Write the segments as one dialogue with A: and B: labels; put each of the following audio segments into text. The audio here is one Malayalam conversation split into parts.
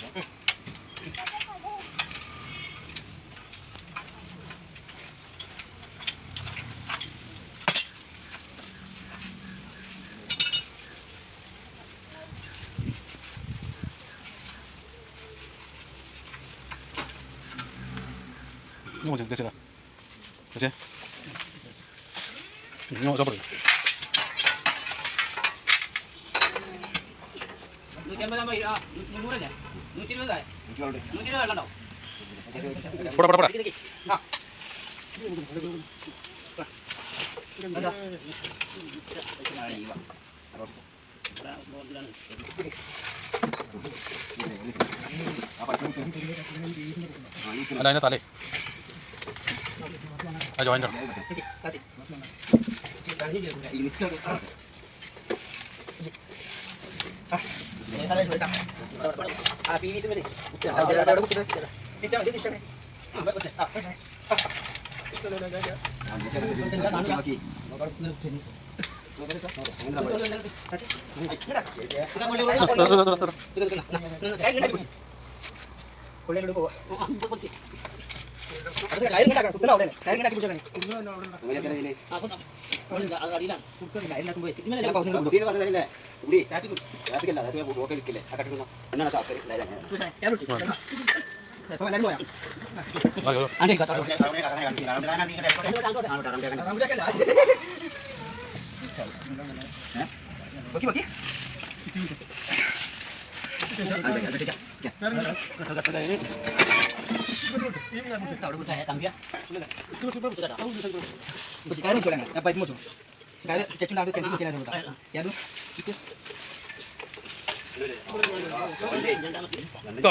A: 行。嗯。你往，给？小心！你往
B: 我这不
A: 走。
B: അല്ല അതിന്റെ തലേ. ആ ജോയിന്റ് ആണ്
A: ആ ഇപ്പൊ കുത്തി. അത്. അത്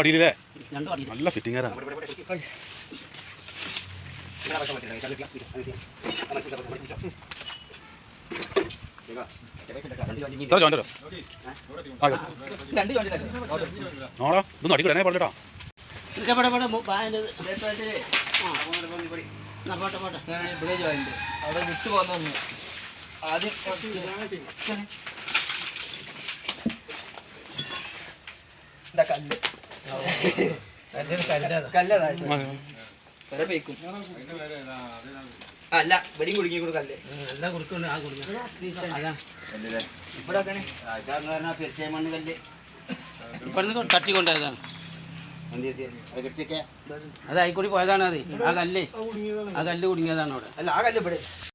A: ഇതിന്മേലെ ഞാൻ
B: അടിയിലേ. നല്ല ഫിറ്റിംഗ് ആരാ? നോടാ ഇതൊന്നും അടിക്കൂടെ പറഞ്ഞിട്ടാ.
A: മു- ബാന്റെ ആ. ആ, പോട്ടെ, പോട്ടെ.
C: ഞാൻ ഇവിടെ ജോയിൻ അവിടെ വിട്ടു പോന്നു ആദ്യം
A: ഇതാ കല്ല്. കല്ലതാ.
C: പേക്കും
A: അല്ല വെടിയും കുടുങ്ങി കൂടെ കല്ല്.
C: എല്ലാം കൊടുക്കുന്നുണ്ട് ആ അതാ.
A: ഇവിടെ ആക്കണേ
D: മണ്ണ് കല്ല്.
C: ഇവിടുന്ന്
D: തട്ടിക്കൊണ്ടായതാണ്
C: അത് ആയിക്കൂടി പോയതാണ് അത്. ആ കല്ല്. ആ കല്ല് കുടുങ്ങിയതാണ് അവിടെ.
A: അല്ല ആ കല്ല് ഇവിടെ